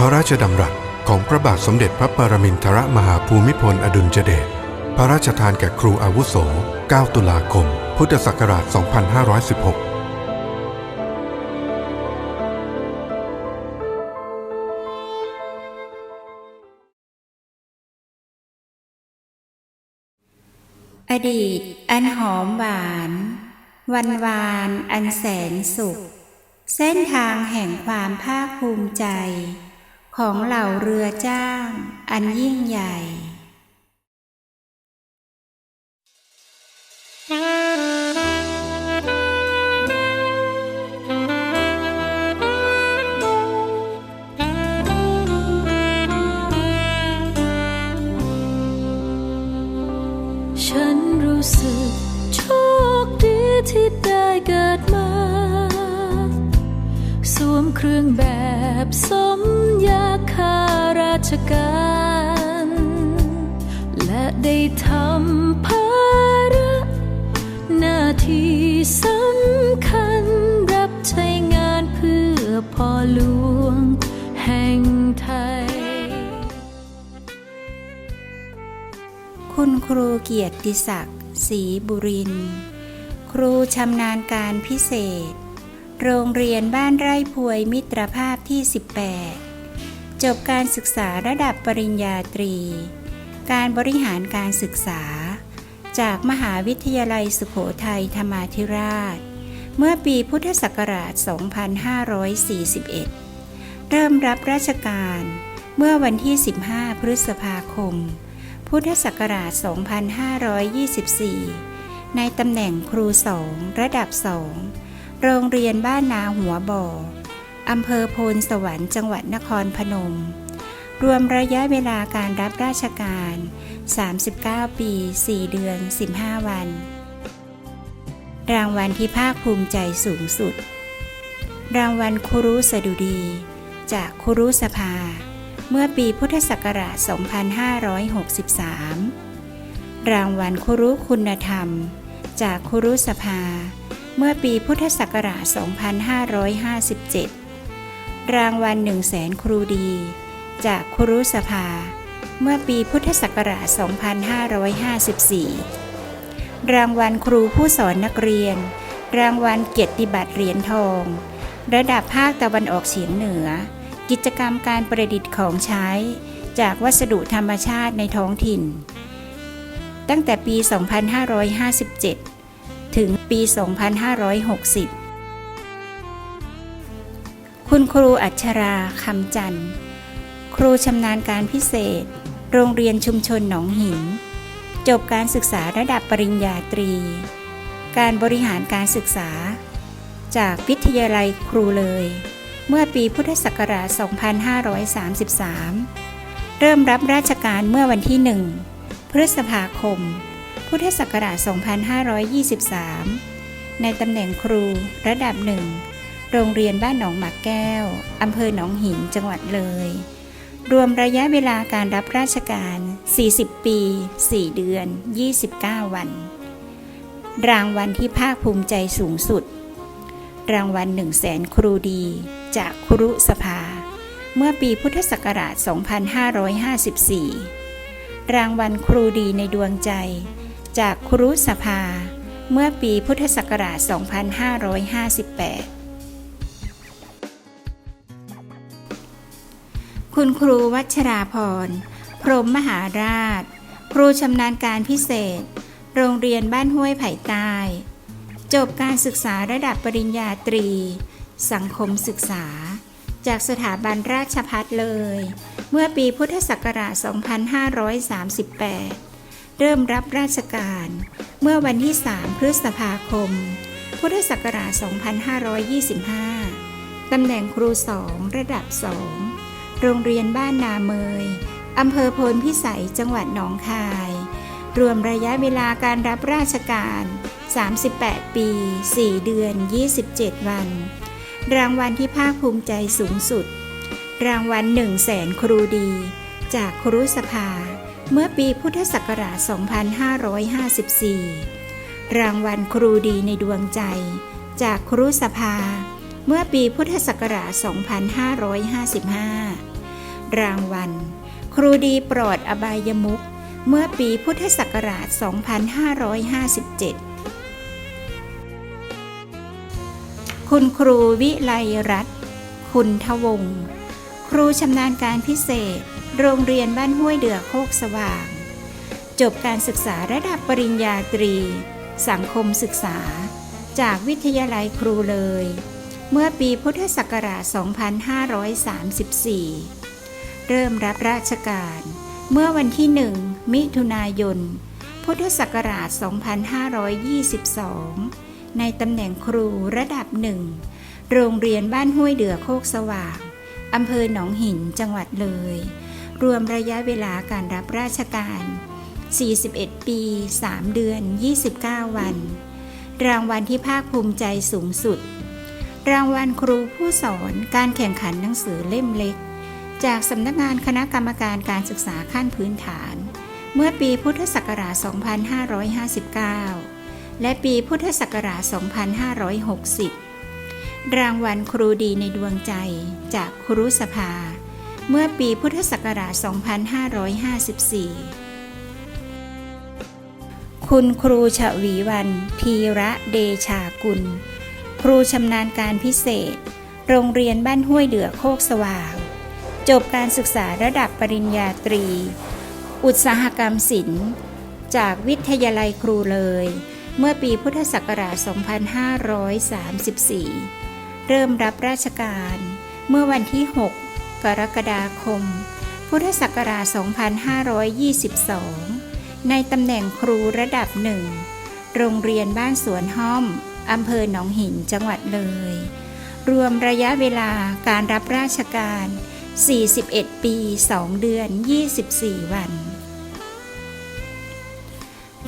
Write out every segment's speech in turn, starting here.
พระราชดำรัสของพระบาทสมเด็จพระปรมินทรมหาภูมิพลอดุลยเดช พระราชทานแก่ครูอาวุโส 9 ตุลาคม พุทธศักราช 2516อดีตอันหอมหวาน วันวานอันแสนสุข เส้นทางแห่งความภาคภูมิใจ ของเหล่าเรือจ้าง อันยิ่งใหญ่ ติศักดิ์ศรีบุริน ครูชำนาญการพิเศษ โรงเรียนบ้านไร่พวยมิตรภาพที่ 18 จบการศึกษาระดับปริญญาตรี การบริหารการศึกษา จากมหาวิทยาลัยสุโขทัยธรรมาธิราช เมื่อปีพุทธศักราช 2541 เริ่มรับราชการเมื่อวันที่ 15 พฤษภาคม พุทธศักราช 2524 ในตำแหน่งครูสองระดับสองโรงเรียนบ้านนาหัวบ่ออำเภอโพนสวรรค์จังหวัดนครพนม รวมระยะเวลาการรับราชการ 39 ปี 4 เดือน 15 วัน รางวัลที่ภาคภูมิใจสูงสุด รางวัลครูสดุดี จากครูสภา เมื่อปีพุทธศักราช 2563 รางวัลครุคุณธรรม จากครุสภา เมื่อปีพุทธศักราช 2557 รางวัล1 0 0 0 0แสนครูดี จากครุสภา เมื่อปีพุทธศักราช 2554 รางวัลครูผู้สอนนักเรียน รางวัลเกียรติบัตรเหรียญทอง ระดับภาคตะวันออกเฉียงเหนือ กิจกรรมการประดิษฐ์ของใช้ จากวัสดุธรรมชาติในท้องถิ่น ตั้งแต่ปี 2557 ถึงปี 2560 คุณครูอัชราคำจันทร์ ครูชำนาญการพิเศษ โรงเรียนชุมชนหนองหิน จบการศึกษาระดับปริญญาตรี การบริหารการศึกษา จากวิทยาลัยครูเลย เมื่อปีพุทธศักราช 2533 เริ่มรับราชการเมื่อวันที่ 1 พฤษภาคม พุทธศักราช 2523 ในตำแหน่งครูระดับหนึ่ง โรงเรียนบ้านหนองหมากแก้ว อำเภอหนองหิน จังหวัดเลย รวมระยะเวลาการรับราชการ 40 ปี 4 เดือน 29 วัน รางวัลที่ภาคภูมิใจสูงสุด รางวัล1 0 0 0 0แสนครูดี จากครุสภา เมื่อปีพุทธศักราช 2554 รางวัลครูดีในดวงใจ จากครุสภา เมื่อปีพุทธศักราช 2558 คุณครูวัชราพร พรหมมหาราช ครูชำนาญการพิเศษ โรงเรียนบ้านห้วยไผ่ใต้ จบการศึกษาระดับปริญญาตรี สังคมศึกษา จากสถาบันราชพัฒเลย เมื่อปีพุทธศักราช 2538 เริ่มรับราชการ เมื่อวันที่ 3 พฤษภาคม พุทธศักราช 2525 ตำแหน่งครูสองระดับสองโรงเรียนบ้านนาเมย อำเภอโพนพิสัย จังหวัดหนองคาย รวมระยะเวลาการรับราชการ 38 ปี 4 เดือน 27 วัน รางวัลที่ภาคภูมิใจสูงสุด รางวัล1 0 0 0 0แสนครูดี จากครุสภา เมื่อปีพุทธศักราช 2554 รางวัลครูดีในดวงใจ จากครุสภา เมื่อปีพุทธศักราช 2555 รางวัล ครูดีปลอดอบายมุขเมื่อปีพุทธศักราช 2557 คุณครูวิไลรัตน์คุณทวง ครูชำนาญการพิเศษ โรงเรียนบ้านห้วยเดือโคกสว่าง จบการศึกษาระดับปริญญาตรี สังคมศึกษา จากวิทยาลัยครูเลย เมื่อปีพุทธศักราช 2534 เริ่มรับราชการ เมื่อวันที่1มิถุนายน พุทธศักราช 2522 ในตำแหน่งครูระดับหนึ่ง โรงเรียนบ้านห้วยเดือโคกสว่างอำเภอหนองหินจังหวัดเลย รวมระยะเวลาการรับราชการ 41 ปี 3 เดือน 29 วัน รางวัลที่ภาคภูมิใจสูงสุด รางวัลครูผู้สอนการแข่งขันหนังสือเล่มเล็ก จากสำนักงานคณะกรรมการการศึกษาขั้นพื้นฐาน เมื่อปีพุทธศักราช 2559 และปีพุทธศักราช 2560 รางวัลครูดีในดวงใจจากครุสภา เมื่อปีพุทธศักราช 2554 คุณครูฉวีวันพีระเดชากุล ครูชำนาญการพิเศษ โรงเรียนบ้านห้วยเดือโคกสว่าง จบการศึกษาระดับปริญญาตรี อุตสาหกรรมศิลป์ จากวิทยาลัยครูเลย เมื่อปีพุทธศักราช 2534 เริ่มรับราชการ เมื่อวันที่ 6 กรกฎาคม พุทธศักราช 2522 ในตำแหน่งครูระดับหนึ่ง โรงเรียนบ้านสวนห้อม อำเภอหนองหินจังหวัดเลย รวมระยะเวลาการรับราชการ 41 ปี 2 เดือน 24 วัน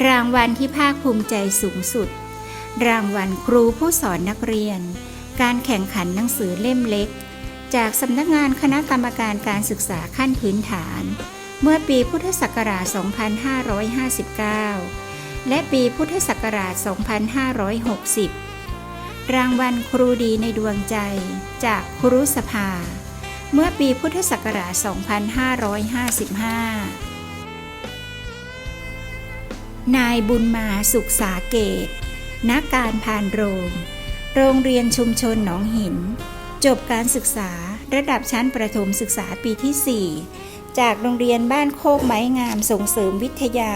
รางวัลที่ภาคภูมิใจสูงสุด รางวัลครูผู้สอนนักเรียน การแข่งขันหนังสือเล่มเล็ก จากสำนักงานคณะกรรมการการศึกษาขั้นพื้นฐาน เมื่อปีพุทธศักราช 2559 และปีพุทธศักราช 2560 รางวัลครูดีในดวงใจ จากครุสภา เมื่อปีพุทธศักราช 2555 นายบุญมาสุขสาเกต นักการพานโรง โรงเรียนชุมชนหนองหิน จบการศึกษาระดับชั้นประถมศึกษาปีที่ 4 จากโรงเรียนบ้านโคกไม้งามส่งเสริมวิทยา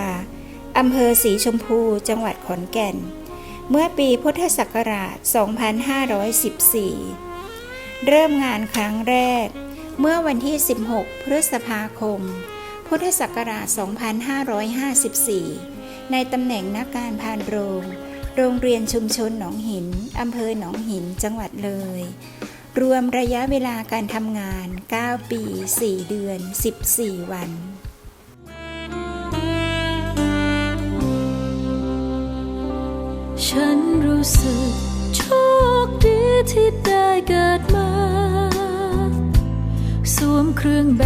อำเภอสีชมพูจังหวัดขอนแก่น เมื่อปีพุทธศักราช 2514 เริ่มงานครั้งแรก เมื่อวันที่ 16 พฤษภาคม พุทธศักราช 2554 ในตำแหน่งนักการพานโรง โรงเรียนชุมชนหนองหิน อำเภอหนองหิน จังหวัดเลย รวมระยะเวลาการทำงาน 9 ปี 4 เดือน 14 วันฉันรู้สึกโชคดีที่ได้เกิดมา สวมเครื่องแบ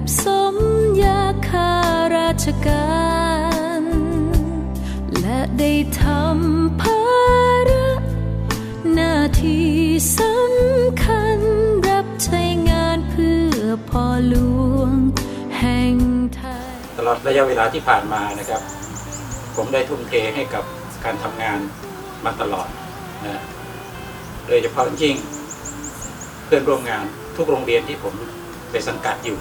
บสมยาคาราชการ ได้ทำภาระหน้าที่สำคัญรับใช้งานเพื่อพ่อหลวงแห่งไทย ตลอดระยะเวลาที่ผ่านมานะครับ ผมได้ทุ่มเทให้กับการทำงานมาตลอดนะโดยเฉพาะยิ่งเพื่อนร่วมงานทุกโรงเรียนที่ผมไปสังกัดอยู่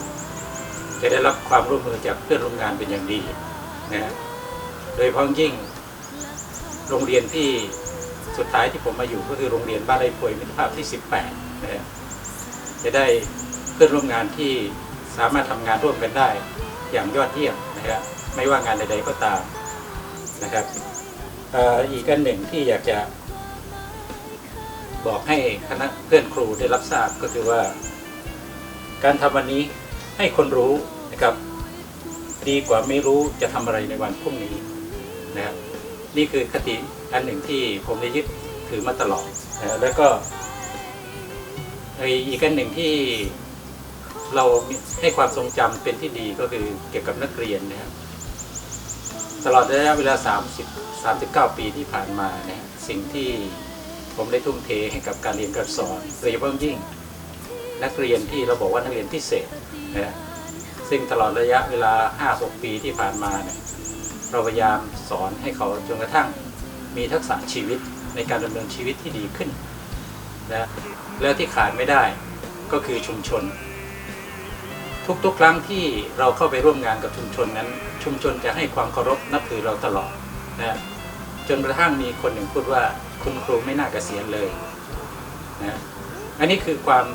จะได้รับความร่วมมือจากเพื่อนร่วมงานเป็นอย่างดีนะโดยเฉพาะยิ่ง โรงเรียนที่สุดท้ายที่ผมมาอยู่ก็คือโรงเรียนบ้านไร่พวยมิตรภาพที่ 18นะจะได้เพื่อนร่วมงานที่สามารถทำงานร่วมกันได้อย่างยอดเยี่ยมนะครับไม่ว่างานใดๆก็ตามนะครับอ,อีกอันหนึ่งที่อยากจะบบอกให้คณะเพื่อนครูได้รับทราบก็คือว่า การทำวันนี้ให้คนรู้นะครับ ดีกว่าไม่รู้จะทำอะไรในวันพรุ่งนี้นะครับ นี่คือคติอันหนึ่งที่ผมได้ยึดถือมาตลอดนะแล้วก็อีกอันหนึ่งที่เราให้ความทรงจำเป็นที่ดีก็คือเกี่ยวกับนักเรียนนะครับตลอดระยะเวลา 30 39 ปีที่ผ่านมาเนี่ยสิ่งที่ผมได้ทุ่มเทให้กับการเรียนการสอนโดยเฉพาะยิ่งนักเรียนที่เราบอกว่านักเรียนพิเศษนะฮะซึ่งตลอดระยะเวลา 5-6 ปีที่ผ่านมาเนี่ย เราพยายามสอนให้เขาจนกระทั่งมีทักษะชีวิตในการดำเนินชีวิตที่ดีขึ้นนะแล้วที่ขาดไม่ได้ก็คือชุมชน ทุกๆ ครั้งที่เราเข้าไปร่วมงานกับชุมชนนั้น ชุมชนจะให้ความเคารพนับถือเราตลอดนะจนกระทั่งมีคนหนึ่งพูดว่าคุณครูไม่น่าเกษียณเลยนะอันนี้คือความ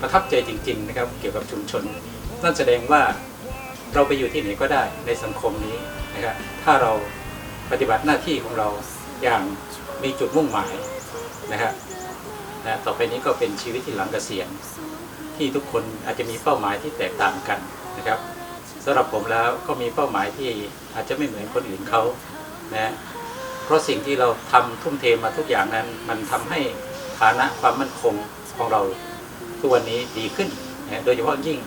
ประทับใจจริง ๆ นะครับ เกี่ยวกับชุมชน นั่นแสดงว่าเราไปอยู่ที่ไหนก็ได้ในสังคมนี้ นะครับถ้าเราปฏิบัติหน้าที่ของเราอย่างมีจุดมุ่งหมายนะครับนะต่อไปนี้ก็เป็นชีวิตที่หลังเกษียณที่ทุกคนอาจจะมีเป้าหมายที่แตกต่างกันนะครับสำหรับผมแล้วก็มีเป้าหมายที่อาจจะไม่เหมือนคนอื่นเขานะเพราะสิ่งที่เราทำทุ่มเทมาทุกอย่างนั้น มันทำให้ฐานะความมั่นคงของเราทุกวันนี้ดีขึ้นนะโดยเฉพาะยิ่ง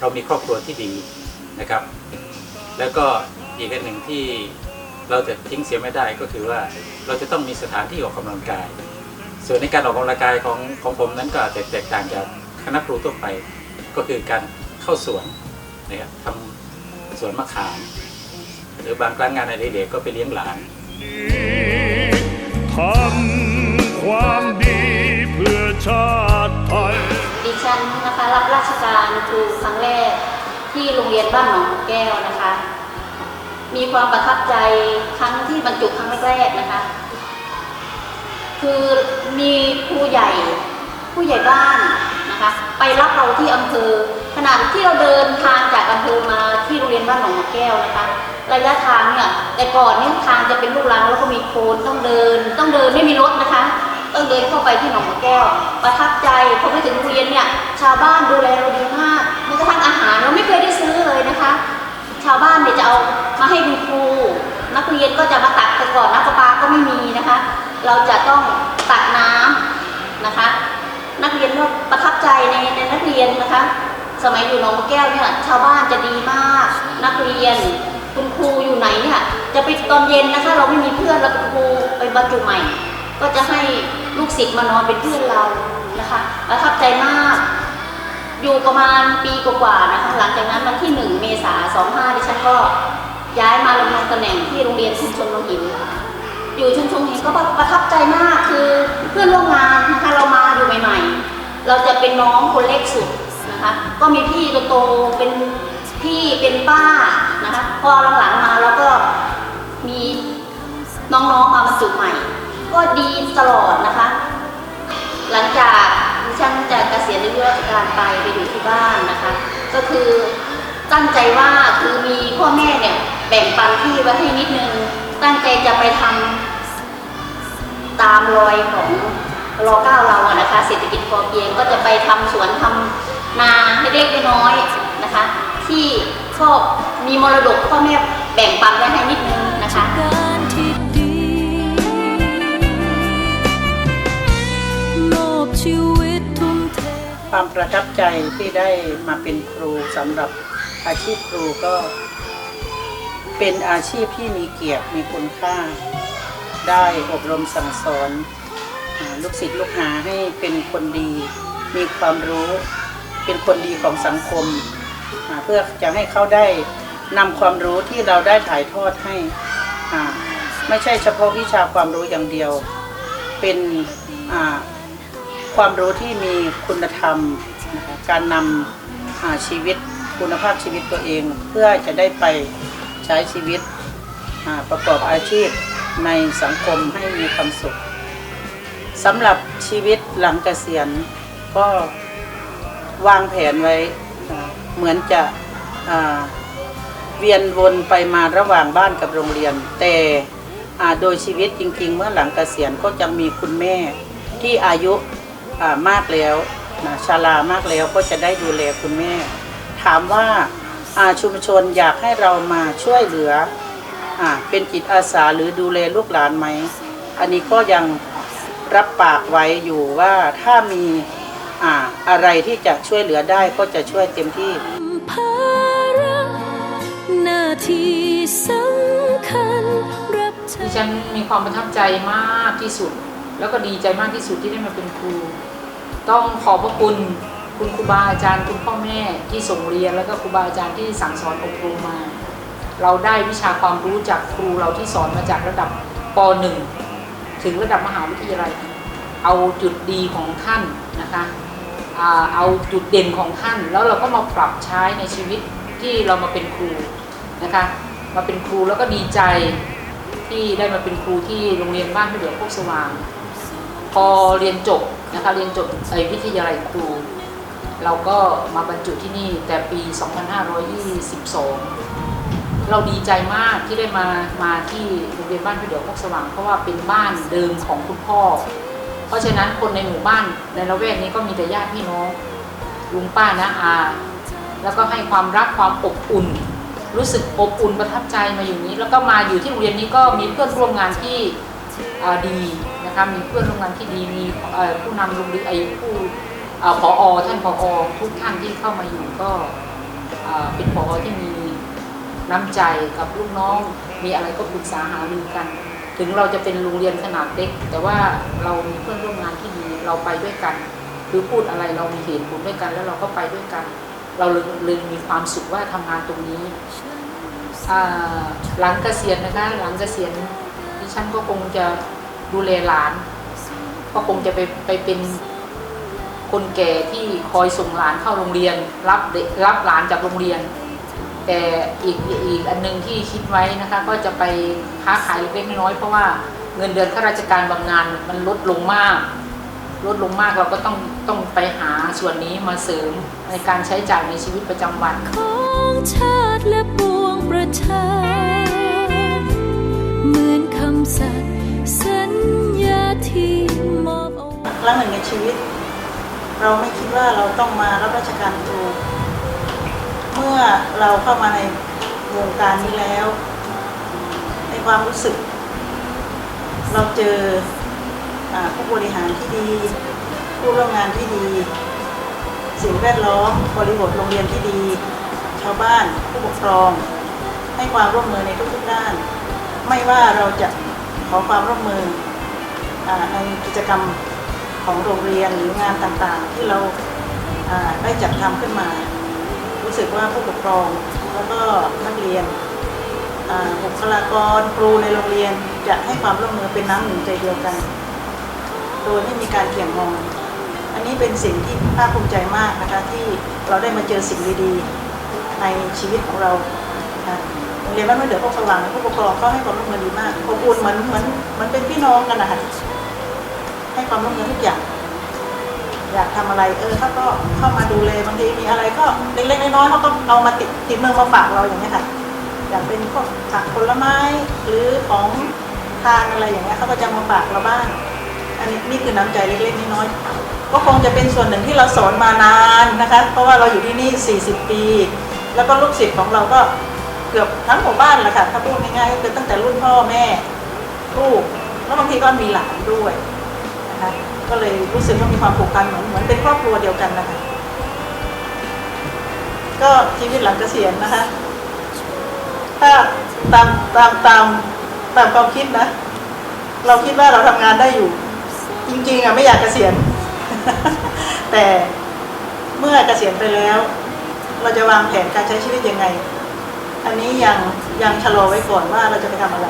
เรามีครอบครัวที่ดีนะครับ แล้วก็ อีกอันหนึ่งที่เราจะทิ้งเสียไม่ได้ก็คือว่าเราจะต้องมีสถานที่ออกกำลังกาย ส่วนในการออกกำลังกายของของผมนั้นก็อาจจะแตกต่างจากคณะครูทั่วไป ก็คือการเข้าสวนนะครับทำสวนมะขาม หรือบางครั้งงานในเด็กๆก็ไปเลี้ยงหลานทำความดีเพื่อชาติไทยดิฉันนะคะรับราชการครูครั้งแรกที่โรงเรียนบ้านหนองแก้วนะคะ มีความประทับใจครั้งที่บรรจุครั้งแรกๆนะคะ คือมีครูใหญ่ผู้ใหญ่บ้านนะคะ ไปรับเราที่อำเภอขณะที่เราเดินทางจากอำเภอมาที่โรงเรียนบ้านหนองแก้วนะคะ ระยะทางเนี่ยแต่ก่อนเนี่ยทางจะเป็นลูกรังแล้วก็มีโคลนต้องเดิน ต้องเดินไม่มีรถนะคะต้องเดินเข้าไปที่หนองมะแก้ว ประทับใจพอไปถึงโรงเรียนเนี่ยชาวบ้านดูแลเราดีมากแม้กระทั่งอาหารเราไม่เคยได้ซื้อเลยนะคะ ชาวบ้านเนี่ยจะเอามาให้คุณครู นักเรียนก็จะมาตักแต่ก่อนน้ำประปาก็ไม่มีนะคะ เราจะต้องตักน้ำนะคะ นักเรียนก็ประทับใจในในนักเรียนนะคะ สมัยอยู่หนองแก้วเนี่ยชาวบ้านจะดีมาก นักเรียนคุณครูอยู่ไหนเนี่ยจะไปตอนเย็นนะคะ เราไม่มีเพื่อนแล้วคุณครูไปบรรจุใหม่ ก็จะให้ลูกศิษย์มานอนเป็นเพื่อนเรานะคะประทับใจมาก อยู่ประมาณปีกว่าๆนะคะหลังจากนั้นวันที่ 1 เมษายน 25 ดิฉันก็ย้ายมาลงตำแหน่งที่โรงเรียนชุมชนโลหิน อยู่ชุมชนโลหินก็ประทับใจมากคือเพื่อนร่วมงานนะคะเรามาอยู่ใหม่ๆ เราจะเป็นน้องคนเล็กสุดนะคะก็มีพี่โตๆเป็นพี่เป็นป้านะคะพอหลังๆมาแล้วก็มีน้องๆมาบรรจุใหม่ ก็ดีตลอดนะคะ หลังจาก ดิฉันจะเกษียณอายุราชการไปไปอยู่ที่บ้านนะคะ ก็คือตั้งใจว่าคือมีพ่อแม่เนี่ยแบ่งปันที่ไว้ให้นิดนึง ตั้งใจจะไปทำตามรอยของรอเก้าเราอะนะคะเศรษฐกิจพอเพียงก็จะไปทำสวนทำนาเล็กๆน้อยๆนะคะ ที่ครอบมีมรดกพ่อแม่แบ่งปันไว้ให้นิดนึงนะคะ ความประทับใจที่ได้มาเป็นครูสำหรับอาชีพครูก็ เป็นอาชีพที่มีเกียรติมีคุณค่า ได้อบรมสั่งสอน ลูกศิษย์ลูกหาให้เป็นคนดี มีความรู้เป็นคนดีของสังคม เพื่อจะให้เขาได้นำความรู้ที่เราได้ถ่ายทอดให้ ไม่ใช่เฉพาะวิชาความรู้อย่างเดียว เป็น ความรู้ที่มีคุณธรรมนะคะการนำอ่าชีวิตคุณภาพชีวิตตัวเอง เพื่อจะได้ไปใช้ชีวิตประกอบอาชีพในสังคมให้มีความสุขสำหรับชีวิตหลังเกษียณก็วางแผนไว้เหมือนจะเวียนวนไปมาระหว่างบ้านกับโรงเรียน แต่โดยชีวิตจริง ๆ เมื่อหลังเกษียณก็จะมีคุณแม่ที่อายุ มากแล้วนะชรามากแล้วก็จะได้ดูแลคุณแม่ ถามว่าอ่าชุมชนอยากให้เรามาช่วยเหลืออ่าเป็นจิตอาสาหรือดูแลลูกหลานไหม อันนี้ก็ยังรับปากไว้อยู่ว่าถ้ามีอ่าอะไรที่จะช่วยเหลือได้ก็จะช่วยเต็มที่ภาระหน้าที่สำคัญรับใช้ดิฉันมีความประทับใจมากที่สุด แล้วก็ดีใจมากที่สุดที่ได้มาเป็นครู ต้องขอบพระคุณคุณครูบาอาจารย์คุณพ่อแม่ที่ส่งเรียนแล้วก็ครูบาอาจารย์ที่สั่งสอนอบรมมา เราได้วิชาความรู้จากครูเราที่สอนมาจากระดับป .1 ถึงระดับมหาวิทยาลัย เอาจุดดีของท่านนะคะเอาจุดเด่นของท่าน แล้วเราก็มาปรับใช้ในชีวิตที่เรามาเป็นครูนะคะมาเป็นครูแล้วก็ดีใจที่ได้มาเป็นครูที่โรงเรียนบ้านพระเดือโคกสว่าง พอเรียนจบนะคะเรียนจบไอวิทยาลัยครู เราก็มาบรรจุที่นี่แต่ปี 2522 เราดีใจมากที่ได้มามาที่โรงเรียนบ้านพระเดือโคกสว่าง เพราะว่าเป็นบ้านเดิมของคุณพ่อ เพราะฉะนั้นคนในหมู่บ้านในละแวกนี้ก็มีแต่ญาติพี่น้องลุงป้านะอา แล้วก็ให้ความรักความอบอุ่น รู้สึกอบอุ่นประทับใจมาอยู่นี้ แล้วก็มาอยู่ที่โรงเรียนนี้ก็มีเพื่อนร่วมงานที่ดี นะคะมีเพื่อนร่วมงานที่ดีมีผู้นำโรงเรียนไอผู้เอ่อผอท่านผอทุกท่านที่เข้ามาอยู่ก็เป็นผอที่มีน้ำใจกับลูกน้อง มีอะไรก็ปรึกษาหารือกัน ถึงเราจะเป็นโรงเรียนขนาดเล็ก แต่ว่าเรามีเพื่อนร่วมงานที่ดีเราไปด้วยกัน คือพูดอะไรเรามีเหตุผลด้วยกัน แล้วเราก็ไปด้วยกัน เราเลยมีความสุขว่าทำงานตรงนี้หลังเกษียณนะคะหลังเกษียณดิฉันก็คงจะ ดูแลหลาน ก็คงจะไปไปเป็นคนแก่ที่คอยส่งหลานเข้าโรงเรียน รับเด็กรับหลานจากโรงเรียน แต่อีกอีกอันหนึงที่คิดไว้นะคะ ก็จะไปค้าขายเล็กน้อยเพราะว่าเงินเดือนข้าราชการบางงานมันลดลงมาก ลดลงมากเราก็ต้องต้องไปหาส่วนนี้มาเสริมในการใช้จ่ายในชีวิตประจำวันของชาติและปวงประชาเหมือนคำสัตย์ ญญาที่มอบเอาครั้งหนึ่งในชีวิต เราไม่คิดว่าเราต้องมารับราชการครูเมื่อเราเข้ามาในวงการนี้แล้ว ในความรู้สึก เราเจอผู้บริหารที่ดี ผู้ร่วมงานที่ดี สิ่งแวดล้อมบริบทโรงเรียนที่ดี ชาวบ้านผู้ปกครอง ให้ความร่วมมือในทุกๆด้าน ไม่ว่าเราจะ ขอความร่วมมืออในกิจกรรมของโรงเรียนหรืองานต่างๆ ที่เราได้จัดทำขึ้นมา รู้สึกว่าผู้ปกครองแล้วก็นักเรียนบุคลากรครูในโรงเรียนจะให้ความร่วมมือเป็นน้ำหนึ่งใจเดียวกัน โดยไม่มีการเกี่ยงมองอันนี้เป็นสิ่งที่ภาคภูมิใจมากนะคะที่เราได้มาเจอสิ่งดีๆ ในชีวิตของเรานะคะ เรียนบ้านไม่เดือดพวกสว่างผู้ปกครองก็ให้ความร่วมมือดีมากอบอุ่นเหมือนเหมือนเหมือนเป็นพี่น้องกันนะคะให้ความร่วมมือทุกอย่าง อยากทำอะไรเออเขาก็เข้ามาดูแลบางทีมีอะไรก็เล็กๆน้อยๆเขาก็เอามาติดติดมือมาฝากเราอย่างเงี้ยค่ะอยากเป็นพวกผักผลไม้หรือของทานอะไรอย่างเงี้ยเขาก็จะมาฝากเราบ้างอันนี้นี่คือน้ำใจเล็กๆน้อยๆก็คงจะเป็นส่วนหนึ่งที่เราสอนมานานนะคะ เพราะว่าเราอยู่ที่นี่ 40 ปี แล้วก็ลูกศิษย์ของเราก็ เกือบทั้งหมู่บ้านแหละค่ะถ้าพูดง่ายๆก็คือตั้งแต่รุ่นพ่อแม่ลูกแล้วบางทีก็มีหลานด้วยนะคะก็เลยรู้สึกว่ามีความผูกพันเหมือนเหมือนเป็นครอบครัวเดียวกันนะคะก็ชีวิตหลังเกษียณนะคะ ถ้าตามตามตามตามความคิดนะ เราคิดว่าเราทำงานได้อยู่ จริงๆอะไม่อยากเกษียณ แต่เมื่อเกษียณไปแล้ว เราจะวางแผนการใช้ชีวิตยังไง อันนี้ยังยังชะลอไว้ก่อนว่าเราจะไปทำอะไร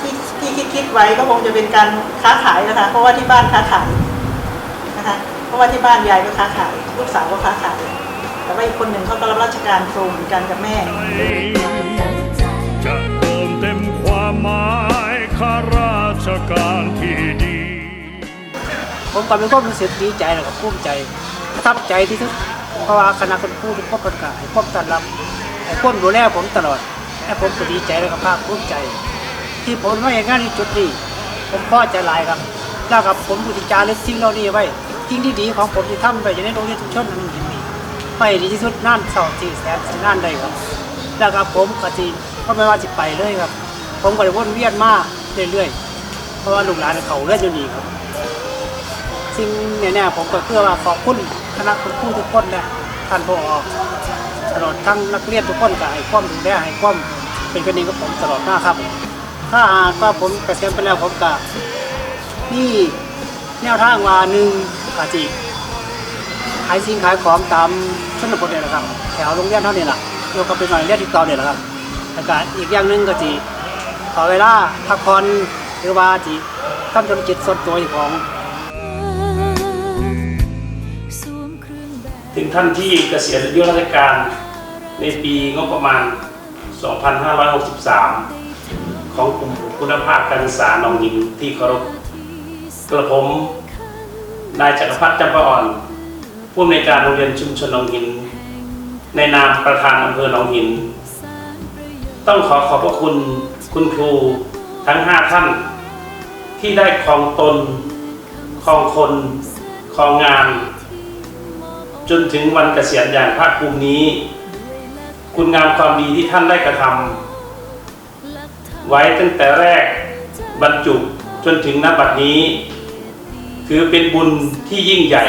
ที่ที่คิดคิดไว้ก็คงจะเป็นการค้าขายนะคะ เพราะว่าที่บ้านค้าขายนะคะ เพราะว่าที่บ้านยายก็ค้าขายลูกสาวก็ค้าขายแต่ว่าอีกคนหนึ่งเขาก็รับราชการครูเหมือนกันกับแม่ จะเติมเต็มความหมายข้าราชการที่ดี ผมก็มีความรู้สึกดีใจแล้วก็ภูมิใจประทับใจที่สุดเพราะว่าคณะคุณครูทุกคนประกาศให้ความต้อนรับให้ ความดูแลผมตลอดให้ผมก็ดีใจแล้วก็ภาคภูมิใจ ที่ผมมาอย่างงานในจุดนี้ ผมพ่อใจหลายครับแล้วกับผมบุติจารึกสิ่งเหล่านี้ไว้สิ่งที่ดีของผมที่ทำไปจะในโรงเรียนชุมชนนั้นเห็นดีไปดีที่สุดนั่นสองสี่แสนนั่นได้ครับแล้วครับผมก็จีก็ไม่ว่าจะไปเลยครับ ผมก็เลยวนเวียนมาเรื่อยๆเพราะว่าลูกหลานเขาเลื่อนอยู่นี่ครับสิ่งเนี่ยๆผมก็เพื่อว่าขอบคุณคณะคุณครูทุกคนนะท่านผออก ตลอดทั้งนักเรียนทุกคนก็ให้ความดูแลให้ความเป็นกันเองกับผมตลอดมาครับ ถ้าหากว่าผมเกษียณไปแล้วผมก็นี่แนวทางว่าหนึ่งกาจีขายสิ่งขายของตามชนบทเนี่ยแหละครับ แถวโรงเรียนเท่านี้แหละโยกกับเป็นหน่อยเรียนที่เก่าเนี่ยแหละครับแล้วก็อีกอย่างหนึ่งก็จีขอเวลาพักผ่อนหรือว่าจีทำธุรกิจส่วนตัวอีกของสวมเครื่องถึงท่านที่เกษียณอายุราชการ ในปีงบประมาณ 2563 ของกลุ่มคุณภาพการศึกษาหนองหินที่เคารพกระผม นายจักรพัฒน์จำปาอ่อน ผู้อำนวยการโรงเรียนชุมชนหนองหิน ในนามประธานอำเภอหนองหิน ต้องขอขอบพระคุณคุณครูทั้ง 5 ท่าน ที่ได้ครองตนครองคนครองงาน จนถึงวันเกษียณอย่างภาคภูมินี้ คุณงามความดีที่ท่านได้กระทำไว้ตั้งแต่แรกบรรจุจนถึงณบัดนี้ถือเป็นบุญที่ยิ่งใหญ่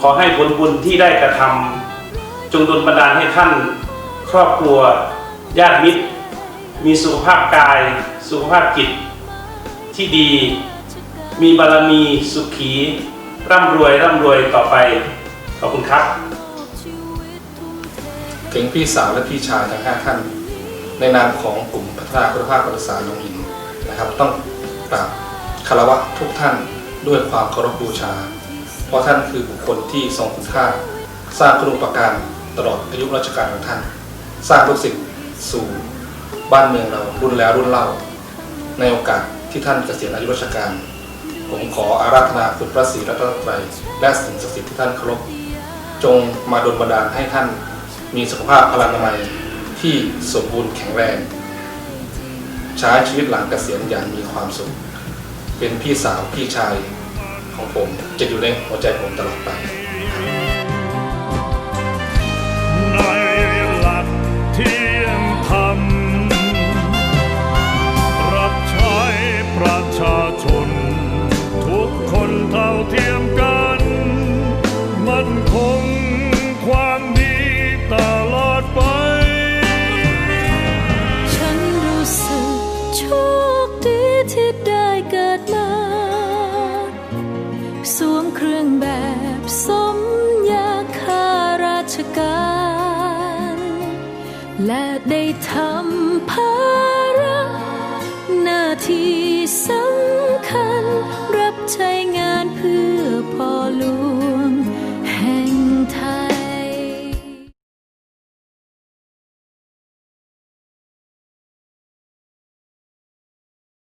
ขอให้ผลบุญที่ได้กระทำจงดลบันดาลให้ท่าน ครอบครัว ญาติมิตร มีสุขภาพกาย สุขภาพจิต ที่ดี มีบารมีสุขี ร่ำรวยร่ำรวยต่อไป ขอบคุณครับ ถึงพี่สาวและพี่ชายทั้งห้าท่าน ในนามของกลุ่มพัฒนาคุณภาพการศึกษาหนองหินนะครับ ต้องกราบคารวะทุกท่านด้วยความเคารพบูชา เพราะท่านคือบุคคลที่ทรงคุณค่า สร้างคุณูปการตลอดอายุราชการของท่าน สร้างลูกศิษย์สู่บ้านเมืองเรารุ่นแล้วรุ่นเล่า ในโอกาสที่ท่านเกษียณอายุราชการ ผมขออาราธนาคุณพระศรีรัตนตรัยและสิ่งศักดิ์สิทธิ์ที่ท่านเคารพจงมาดลบันดาลให้ท่าน มีสุขภาพพลังนามัยที่สมบูรณ์แข็งแรง ใช้ชีวิตหลังเกษียณอย่างมีความสุข เป็นพี่สาวพี่ชายของผม จะอยู่ในหัวใจผมตลอดไปรับใช้ประชาชน ทุกคนเท่าเทียม